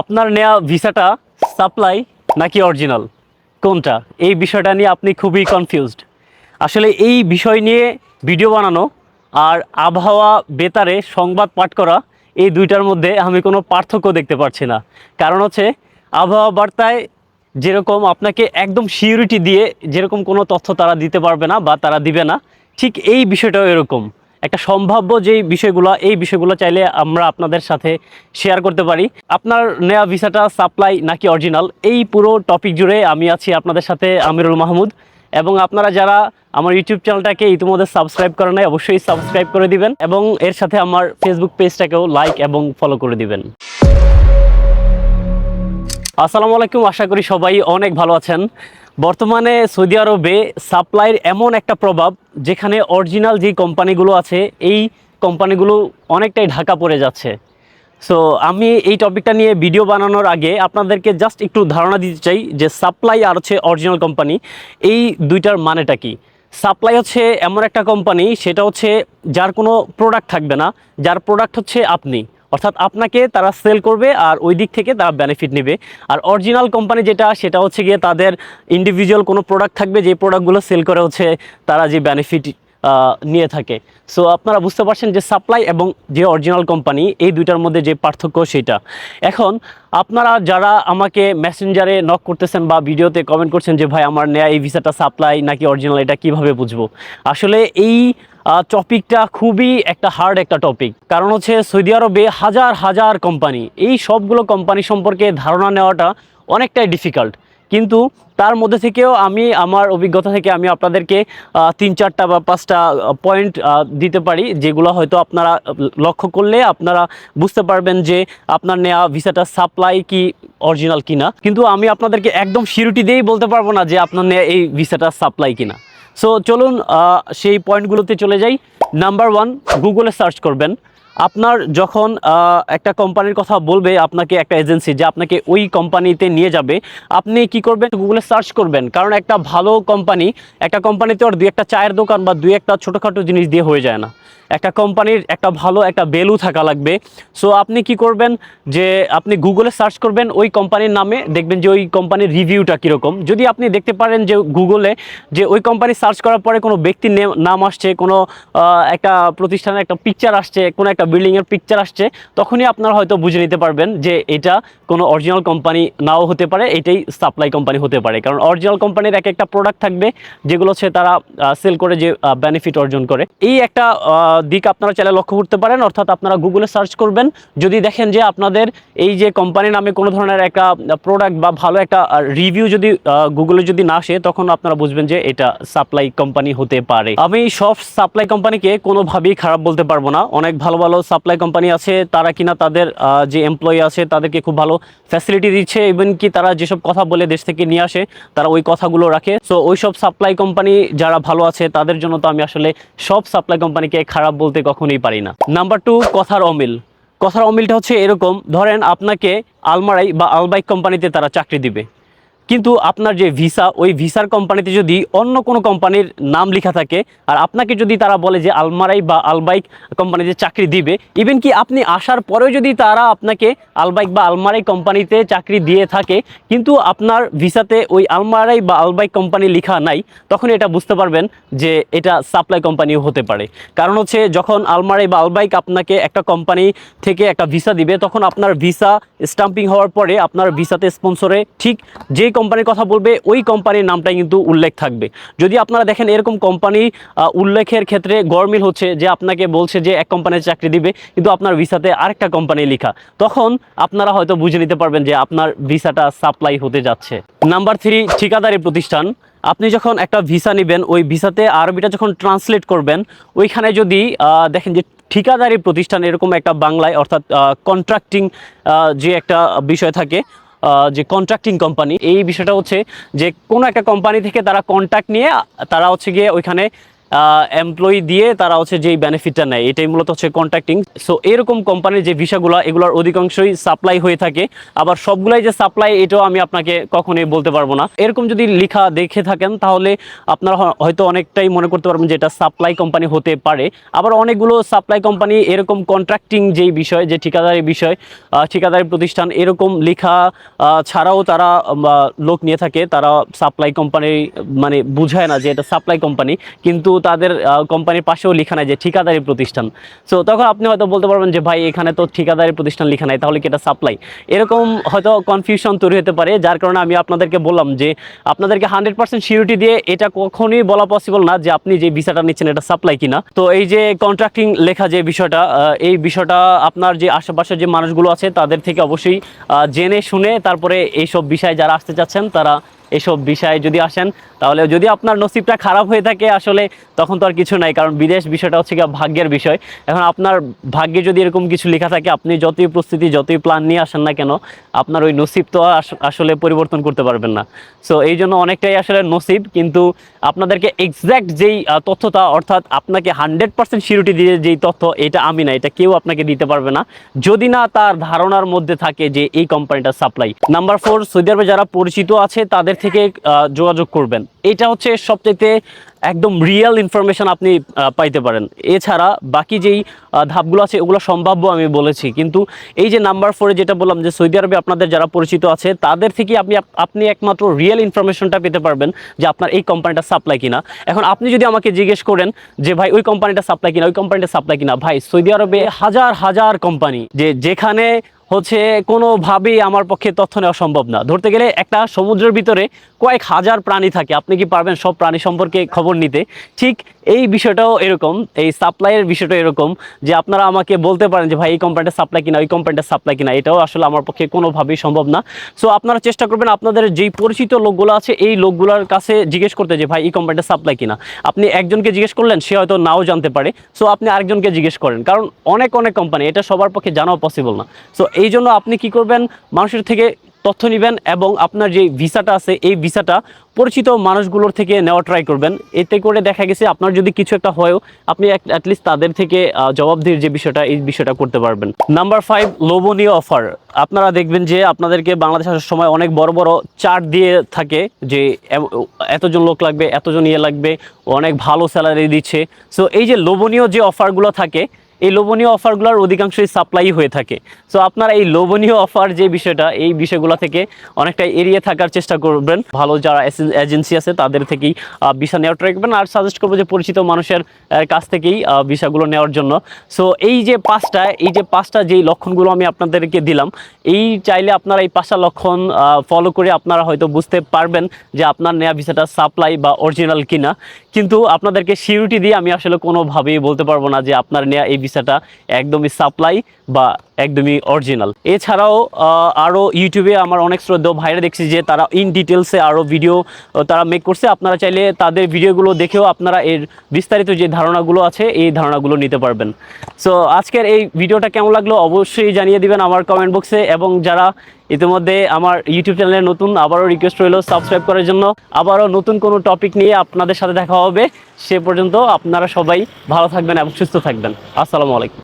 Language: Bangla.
আপনার নেওয়া ভিসাটা সাপ্লাই নাকি অরিজিনাল? কোনটা? এই বিষয়টা নিয়ে আপনি খুবই কনফিউজড আসলে এই বিষয় নিয়ে ভিডিও বানানো আর আবহাওয়া বেতারে সংবাদ পাঠ করা, এই দুইটার মধ্যে আমি কোনো পার্থক্য দেখতে পাচ্ছি না। কারণ হচ্ছে, আবহাওয়া বার্তায় যেরকম আপনাকে একদম সিউরিটি দিয়ে যেরকম কোনো তথ্য তারা দিতে পারবে না বা তারা দিবে না, ঠিক এই বিষয়টাও এরকম। একটা সম্ভাব্য যেই বিষয়গুলো, এই বিষয়গুলো চাইলে আমরা আপনাদের সাথে শেয়ার করতে পারি। আপনার নেয়া ভিসাটা সাপ্লাই নাকি অরিজিনাল এই পুরো টপিক জুড়ে আমি আছি আপনাদের সাথে আমিরুল মাহমুদ। এবং আপনারা যারা আমার ইউটিউব চ্যানেলটাকে ইতিমধ্যে সাবস্ক্রাইব করে নেয় অবশ্যই সাবস্ক্রাইব করে দিবেন এবং এর সাথে আমার ফেসবুক পেজটাকেও লাইক এবং ফলো করে দিবেন। আসসালামু আলাইকুম, আশা করি সবাই অনেক ভালো আছেন। বর্তমানে সৌদি আরবে সাপ্লাইয়ের এমন একটা প্রভাব যেখানে অরিজিনাল যে কোম্পানিগুলো আছে, এই কোম্পানিগুলো অনেকটাই ঢাকা পড়ে যাচ্ছে। সো আমি এই টপিকটা নিয়ে ভিডিও বানানোর আগে আপনাদেরকে জাস্ট একটু ধারণা দিতে চাই যে সাপ্লাই আর হচ্ছে অরিজিনাল কোম্পানি, এই দুইটার মানেটা কি? সাপ্লাই হচ্ছে এমন একটা কোম্পানি, সেটা হচ্ছে যার কোনো প্রোডাক্ট থাকবে না, যার প্রোডাক্ট হচ্ছে আপনি। অর্থাৎ আপনাকে তারা সেল করবে আর ওই দিক থেকে তারা বেনিফিট নেবে। আর অরিজিনাল কোম্পানি যেটা, সেটা হচ্ছে গিয়ে তাদের ইন্ডিভিজুয়াল কোনো প্রোডাক্ট থাকবে, যে প্রোডাক্টগুলো সেল করে হচ্ছে তারা যে বেনিফিট নিয়ে থাকে। সো আপনারা বুঝতে পারছেন যে সাপ্লাই এবং যে অরিজিনাল কোম্পানি এই দুইটার মধ্যে যে পার্থক্য সেটা। এখন, আপনারা যারা আমাকে মেসেঞ্জারে নক করতেছেন বা ভিডিওতে কমেন্ট করছেন যে, ভাই, আমার নেয়া এই ভিসাটা সাপ্লাই নাকি অরিজিনাল এটা কীভাবে বুঝব? আসলে এই টপিকটা খুবই একটা হার্ড একটা টপিক কারণ হচ্ছে সৌদি আরবে হাজার হাজার কোম্পানি এই সবগুলো কোম্পানি সম্পর্কে ধারণা নেওয়াটা অনেকটাই ডিফিকাল্ট কিন্তু তার মধ্যে থেকেও আমি, আমার অভিজ্ঞতা থেকে আমি আপনাদেরকে তিন চারটা বা পাঁচটা পয়েন্ট দিতে পারি, যেগুলো হয়তো আপনারা লক্ষ্য করলে আপনারা বুঝতে পারবেন যে আপনার নেওয়া ভিসাটা সাপ্লাই কি অরিজিনাল কিনা। কিন্তু আমি আপনাদেরকে একদম সিউরিটি দিয়েই বলতে পারব না যে আপনার নেওয়া এই ভিসাটা সাপ্লাই কিনা। সো চলুন সেই পয়েন্টগুলোতে চলে যাই। নাম্বার ওয়ান গুগলে সার্চ করবেন। আপনার যখন একটা কোম্পানির কথা বলবে আপনাকে একটা এজেন্সি যে আপনাকে ওই কোম্পানিতে নিয়ে যাবে, আপনি কি করবেন? গুগলে সার্চ করবেন। কারণ একটা ভালো কোম্পানি, একটা কোম্পানিতে ওর দুই একটা চায়ের দোকান বা দুই একটা ছোটোখাটো জিনিস দিয়ে হয়ে যায় না। একটা কোম্পানির একটা ভালো একটা ভ্যালু থাকা লাগবে। সো আপনি কি করবেন যে আপনি গুগলে সার্চ করবেন, ওই কোম্পানির নামে দেখবেন যে ওই কোম্পানির রিভিউটা কীরকম। যদি আপনি দেখতে পারেন যে গুগলে যে ওই কোম্পানি সার্চ করার পরে কোনো ব্যক্তির নাম আসছে, কোনো একটা প্রতিষ্ঠানের একটা পিকচার আসছে, কোনো একটা বিল্ডিংয়ের পিকচার আসছে, তখনই আপনারা হয়তো বুঝে নিতে পারবেন যে এটা কোনো অরিজিনাল কোম্পানি নাও হতে পারে, এটাই সাপ্লাই কোম্পানি হতে পারে। কারণ অরিজিনাল কোম্পানির এক একটা প্রোডাক্ট থাকবে, যেগুলো হচ্ছে তারা সেল করে যে বেনিফিট অর্জন করে। এই একটা দিক আপনারা চাইলে লক্ষ্য করতে পারেন, অর্থাৎ আপনারা গুগলে সার্চ করবেন। যদি দেখেন যে আপনাদের এই যে কোম্পানি নামে কোনো ধরনের একটা প্রোডাক্ট বা ভালো একটা রিভিউ যদি গুগলে যদি না আসে, তখন আপনারা বুঝবেন যে এটা সাপ্লাই কোম্পানি হতে পারে। আমি সব সাপ্লাই কোম্পানিকে কোনোভাবেই খারাপ বলতে পারব না। অনেক ভালো ভালো সাপ্লাই কোম্পানি আছে, তারা কিনা তাদের যে এমপ্লয়ি আছে, তাদেরকে খুব ভালো ফ্যাসিলিটি দিচ্ছে ইভেন কি তারা যেসব কথা বলে দেশ থেকে নিয়ে আসে, তারা ওই কথাগুলো রাখে। সো ওই সব সাপ্লাই কোম্পানি যারা ভালো আছে, তাদের জন্য তো আমি আসলে সব সাপ্লাই কোম্পানিকে খারাপ বলতে কখনোই পারি না। নাম্বার টু কথার অমিল। কথার অমিলটা হচ্ছে এরকম, ধরেন আপনাকে আলমারাই বা আলবাইক কোম্পানিতে তারা চাকরি দিবে। কিন্তু আপনার যে ভিসা ওই ভিসার কোম্পানিতে যদি অন্য কোনো কোম্পানির নাম লেখা থাকে, আর আপনাকে যদি তারা বলে যে আলমারাই বা আলবাইক কোম্পানিতে চাকরি দিবে ইভেন কি আপনি আসার পরেও যদি তারা আপনাকে আলবাইক বা আলমারাই কোম্পানিতে চাকরি দিয়ে থাকে, কিন্তু আপনার ভিসাতে ওই আলমারাই বা আলবাইক কোম্পানি লেখা নাই, তখন এটা বুঝতে পারবেন যে এটা সাপ্লাই কোম্পানিও হতে পারে। কারণ হচ্ছে যখন আলমারাই বা আলবাইক আপনাকে একটা কোম্পানি থেকে একটা ভিসা দিবে, তখন আপনার ভিসা স্টাম্পিং হওয়ার পরে আপনার ভিসাতে স্পন্সরে ঠিক কোম্পানির কথা বলবে, ওই কোম্পানির নামটাই কিন্তু উল্লেখ থাকবে। যদি আপনারা দেখেন এরকম কোম্পানি উল্লেখের ক্ষেত্রে গরমিল হচ্ছে যে আপনাকে বলছে যে এক কোম্পানির চাকরি দিবে, কিন্তু আপনার ভিসাতে আরেকটা কোম্পানি লেখা। তখন আপনারা হয়তো বুঝে নিতে পারবেন যে আপনার ভিসাটা সাপ্লাই হতে যাচ্ছে। নাম্বার থ্রি ঠিকাদারি প্রতিষ্ঠান। আপনি যখন একটা ভিসা নেবেন, ওই ভিসাতে আরবিটা যখন ট্রান্সলেট করবেন, ওইখানে যদি দেখেন যে ঠিকাদারি প্রতিষ্ঠান এরকম একটা বাংলায় অর্থাৎ কন্ট্রাক্টিং যে একটা বিষয় থাকে যে কন্ট্রাক্টিং কোম্পানি এই বিষয়টা হচ্ছে যে কোনো একটা কোম্পানি থেকে তারা কন্ট্রাক্ট নিয়ে তারা হচ্ছে গিয়ে ওইখানে এমপ্লয়ি দিয়ে তারা হচ্ছে যেই বেনিফিটটা নেয়, এটাই মূলত হচ্ছে কন্ট্রাক্টিং সো এরকম কোম্পানির যে ভিসাগুলো, এগুলোর অধিকাংশই সাপ্লাই হয়ে থাকে। আবার সবগুলাই যে সাপ্লাই এটাও আমি আপনাকে কখনোই বলতে পারব না। এরকম যদি লেখা দেখে থাকেন, তাহলে আপনারা হয়তো অনেকটাই মনে করতে পারবেন যে এটা সাপ্লাই কোম্পানি হতে পারে। আবার অনেকগুলো সাপ্লাই কোম্পানি এরকম কন্ট্রাক্টিং যেই বিষয়, যে ঠিকাদারি বিষয় ঠিকাদারি প্রতিষ্ঠান, এরকম লেখা ছাড়াও তারা লোক নিয়ে থাকে। তারা সাপ্লাই কোম্পানি মানে বুঝায় না যে এটা সাপ্লাই কোম্পানি কিন্তু তাদের কোম্পানির পাশেও লেখা নাই যে ঠিকাদারি প্রতিষ্ঠান। সো তখন আপনি হয়তো বলতে পারবেন যে, ভাই, এখানে তো ঠিকাদারি প্রতিষ্ঠান লেখা নাই, তাহলে কি এটা সাপ্লাই এরকম হয়তো কনফিউশন তৈরি হতে পারে, যার কারণে আমি আপনাদেরকে বললাম যে, আপনাদেরকে হান্ড্রেড পার্সেন্ট সিউরিটি দিয়ে এটা কখনোই বলা পসিবল না যে, আপনি যে ভিসাটা নিচ্ছেন এটা সাপ্লাই কিনা। তো এই যে কন্ট্রাক্টিং লেখা যে বিষয়টা এই বিষয়টা আপনার যে আশেপাশের যে মানুষগুলো আছে, তাদের থেকে অবশ্যই জেনে শুনে তারপরে এইসব বিষয়ে যারা আসতে চাচ্ছেন, তারা এসব বিষয়ে যদি আসেন, তাহলে যদি আপনার নসিবটা খারাপ হয়ে থাকে আসলে, তখন তো আর কিছু নাই, কারণ বিদেশ বিষয়টা হচ্ছে গিয়ে ভাগ্যের বিষয়। এখন আপনার ভাগ্যে যদি এরকম কিছু লেখা থাকে, আপনি যতই প্রস্তুতি, যতই প্ল্যান নিয়ে আসেন না কেন, আপনার ওই নসিব তো আস- আসলে পরিবর্তন করতে পারবেন না। সো এই জন্য অনেকটাই আসলে নসিব, কিন্তু আপনাদেরকে এক্স্যাক্ট যেই তথ্যটা, অর্থাৎ আপনাকে হান্ড্রেড পার্সেন্ট সিউরিটি দিয়ে যেই তথ্য, এটা আমি না, এটা কেউ আপনাকে দিতে পারবে না। যদি না তার ধারণার মধ্যে থাকে যে এই কোম্পানিটা সাপ্লাই নাম্বার ফোর সৌদি আরবে যারা পরিচিত আছে, তাদের থেকে যোগাযোগ করবেন। এটা হচ্ছে সবচেয়ে একদম রিয়েল ইনফরমেশন আপনি পাইতে পারেন। এছাড়া বাকি যেই ধাপগুলো আছে ওগুলো সম্ভাব্য আমি বলেছি। কিন্তু এই যে নাম্বার ফোরে যেটা বললাম যে সৌদি আরবে আপনাদের যারা পরিচিত আছে, তাদের থেকে আপনি আপনি একমাত্র রিয়েল ইনফরমেশনটা পেতে পারবেন যে আপনার এই কোম্পানিটা সাপ্লাই কিনা। এখন আপনি যদি আমাকে জিজ্ঞেস করেন যে, ভাই, ওই কোম্পানিটা সাপ্লাই কিনা, ওই কোম্পানিটা সাপ্লাই কিনা? ভাই, সৌদি আরবে হাজার হাজার কোম্পানি যে, যেখানে হচ্ছে কোনোভাবেই আমার পক্ষে তথ্য নেওয়া সম্ভব না। ধরতে গেলে একটা সমুদ্রের ভিতরে কয়েক হাজার প্রাণী থাকে। আপনি কি পারবেন সব প্রাণী সম্পর্কে খবর নিতে? ঠিক এই বিষয়টাও এরকম, এই সাপ্লাইয়ের বিষয়টা এরকম যে আপনারা আমাকে বলতে পারেন যে, ভাই, এই কোম্পানিটা সাপ্লাই কিনা, ওই কোম্পানিটা সাপ্লাই কিনা? এটাও আসলে আমার পক্ষে কোনোভাবেই সম্ভব না। সো আপনারা চেষ্টা করবেন আপনাদের যেই পরিচিত লোকগুলো আছে, এই লোকগুলোর কাছে জিজ্ঞেস করতে যে, ভাই, এই কোম্পানিটা সাপ্লাই কিনা? আপনি একজনকে জিজ্ঞেস করলেন, সে হয়তো নাও জানতে পারে। সো আপনি আরেকজনকে জিজ্ঞেস করেন। কারণ অনেক অনেক কোম্পানি এটা সবার পক্ষে জানাও পসিবল না। সো এই জন্য আপনি কি করবেন? মানুষের থেকে তথ্য নেবেন এবং আপনার যে ভিসাটা আছে, এই ভিসাটা পরিচিত মানুষগুলোর থেকে নেওয়া ট্রাই করবেন। এতে করে দেখা গেছে আপনার যদি কিছু একটা হয়ও, আপনি অ্যাটলিস্ট তাদের থেকে জবাবদিহির যে বিষয়টা, এই বিষয়টা করতে পারবেন। নাম্বার ফাইভ লোভনীয় অফার আপনারা দেখবেন যে আপনাদেরকে বাংলাদেশ আসার সময় অনেক বড় বড় চার্ট দিয়ে থাকে যে এতজন লোক লাগবে, এতজন ইয়ে লাগবে, অনেক ভালো স্যালারি দিচ্ছে। সো এই যে লোভনীয় যে অফারগুলো থাকে এই লোভনীয় অফারগুলোর অধিকাংশই সাপ্লাই হয়ে থাকে। সো আপনারা এই লোভনীয় অফার যে বিষয়টা, এই বিষয়গুলো থেকে অনেকটা এড়িয়ে থাকার চেষ্টা করবেন। ভালো যারা এজেন্সি আছে, তাদের থেকেই ভিসা নেওয়ার ট্রাই করবেন। আর সাজেস্ট করব যে, পরিচিত মানুষের কাছ থেকেই ভিসাগুলো নেওয়ার জন্য। সো এই যে পাঁচটা, এই যে পাঁচটা যেই লক্ষণগুলো আমি আপনাদেরকে দিলাম, এই চাইলে আপনারা এই পাঁচটা লক্ষণ ফলো করে আপনারা হয়তো বুঝতে পারবেন যে, আপনার নেওয়া ভিসাটা সাপ্লাই বা অরিজিনাল কিনা। কিন্তু আপনাদেরকে সিউরিটি দিয়ে আমি আসলে কোনোভাবেই বলতে পারব না যে, আপনার নেওয়া এই ভিসাটা একদমই সাপ্লাই বা একদমই অরিজিনাল এছাড়াও আরও ইউটিউবে আমার অনেক শ্রদ্ধ ভাইরা দেখছি যে তারা ইন ডিটেলসে আরও ভিডিও তারা মেক করছে। আপনারা চাইলে তাদের ভিডিওগুলো দেখেও আপনারা এর বিস্তারিত যে ধারণাগুলো আছে, এই ধারণাগুলো নিতে পারবেন। সো আজকের এই ভিডিওটা কেমন লাগল অবশ্যই জানিয়ে দিবেন আমার কমেন্ট বক্সে এবং যারা ইতিমধ্যে আমার ইউটিউব চ্যানেলে নতুন আবারও রিকোয়েস্ট রইল সাবস্ক্রাইব করার জন্য। আবারও নতুন কোনো টপিক নিয়ে আপনাদের সাথে দেখা হবে। সে পর্যন্ত আপনারা সবাই ভালো থাকবেন এবং সুস্থ থাকবেন। আসসালামু আলাইকুম।